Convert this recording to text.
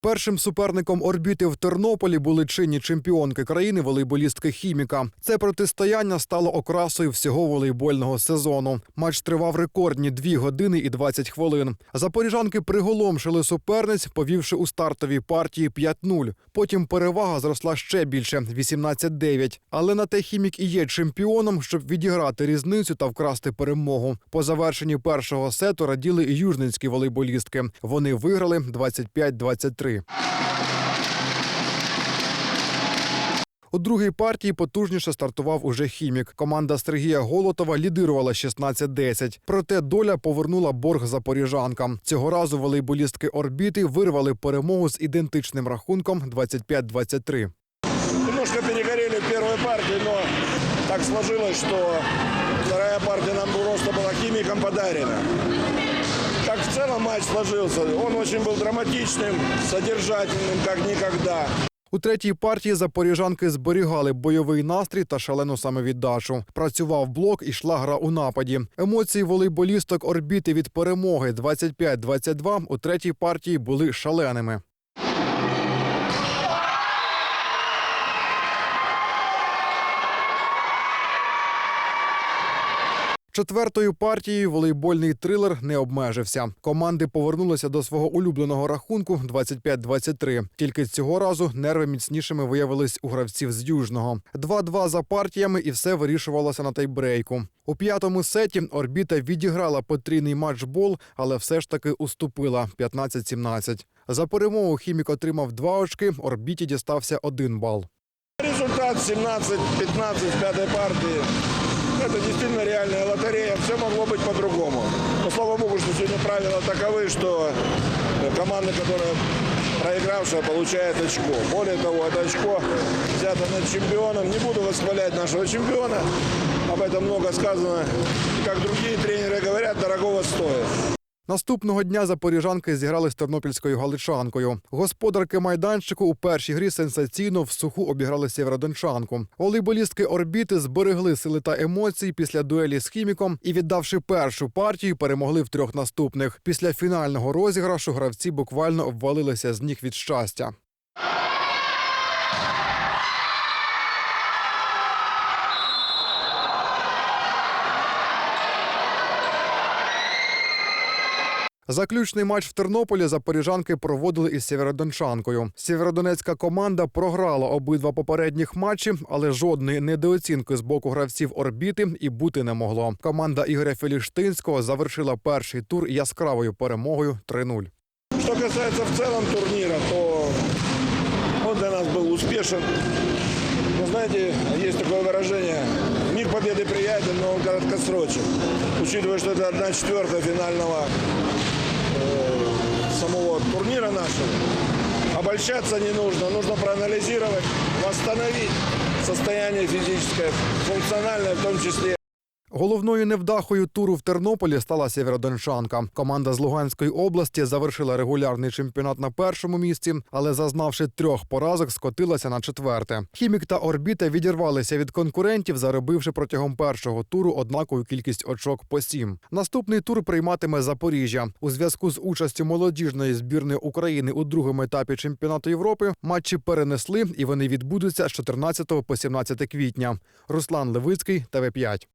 Першим суперником орбіти в Тернополі були чинні чемпіонки країни волейболістки Хіміка. Це протистояння стало окрасою всього волейбольного сезону. Матч тривав рекордні 2 години і 20 хвилин. Запоріжанки приголомшили суперниць, повівши у стартовій партії 5-0. Потім перевага зросла ще більше 18-9. Але на те хімік і є чемпіоном, щоб відіграти різницю та вкрасти перемогу. По завершенні першого сету раділи і южненські волейболістки. Вони виграли 25-23. У другій партії потужніше стартував уже хімік. Команда Сергія Голотова лідирувала 16-10. Проте доля повернула борг запоріжанкам. Цього разу волейболістки орбіти вирвали перемогу з ідентичним рахунком 25-23. Немножко перегорели в первой партии, но так сложилось, что вторая партия нам просто была химиком подарена Так в целом матч сложился. Он очень был драматичным, содержательным, как никогда. У третій партії запоріжанки зберігали бойовий настрій та шалену самовіддачу. Працював блок і йшла гра у нападі. Емоції волейболісток орбіти від перемоги 25-22 у третій партії були шаленими. Четвертою партією волейбольний трилер не обмежився. Команди повернулися до свого улюбленого рахунку 25-23. Тільки цього разу нерви міцнішими виявились у гравців з южного. 2-2 за партіями, і все вирішувалося на тайбрейку. У п'ятому сеті орбіта відіграла потрійний матчбол, але все ж таки уступила 15-17. За перемогу хімік отримав два очки. Орбіті дістався один бал. Результат 17-15 в пятой партии. Это действительно реальная лотерея. Все могло быть по-другому. Но слава богу, что сегодня правила таковы, что команда, которая проигравшая, получает очко. Более того, это очко взято над чемпионом. Не буду восхвалять нашего чемпиона. Об этом много сказано. И как другие тренеры говорят, дорогого стоит. Наступного дня запоріжанки зіграли з тернопільською галичанкою. Господарки майданчику у першій грі сенсаційно в суху обіграли сєвєродончанку. Волейболістки орбіти зберегли сили та емоції після дуелі з хіміком і, віддавши першу партію, перемогли в трьох наступних. Після фінального розіграшу гравці буквально обвалилися з ніг від щастя. Заключний матч в Тернополі запоріжанки проводили із сєвєродончанкою. Сєвєродонецька команда програла обидва попередніх матчі, але жодної недооцінки з боку гравців орбіти і бути не могло. Команда Ігоря Феліштинського завершила перший тур яскравою перемогою 3-0. Что касается в целом турнира, то он для нас был успешен. Но знаете, есть такое выражение, мир победы приятен, но он короткосрочен. Учитывая, что это одна четвертая финального э, самого турнира нашего, обольщаться не нужно. Нужно проанализировать, восстановить состояние физическое, функциональное в том числе. Головною невдахою туру в Тернополі стала сєвєродончанка. Команда з Луганської області завершила регулярний чемпіонат на першому місці, але зазнавши трьох поразок, скотилася на четверте. Хімік та орбіта відірвалися від конкурентів, заробивши протягом першого туру однакову кількість очок по сім. Наступний тур прийматиме Запоріжжя. У зв'язку з участю молодіжної збірної України у другому етапі чемпіонату Європи матчі перенесли і вони відбудуться з 14 по 17 квітня. Руслан Левицький, ТВ 5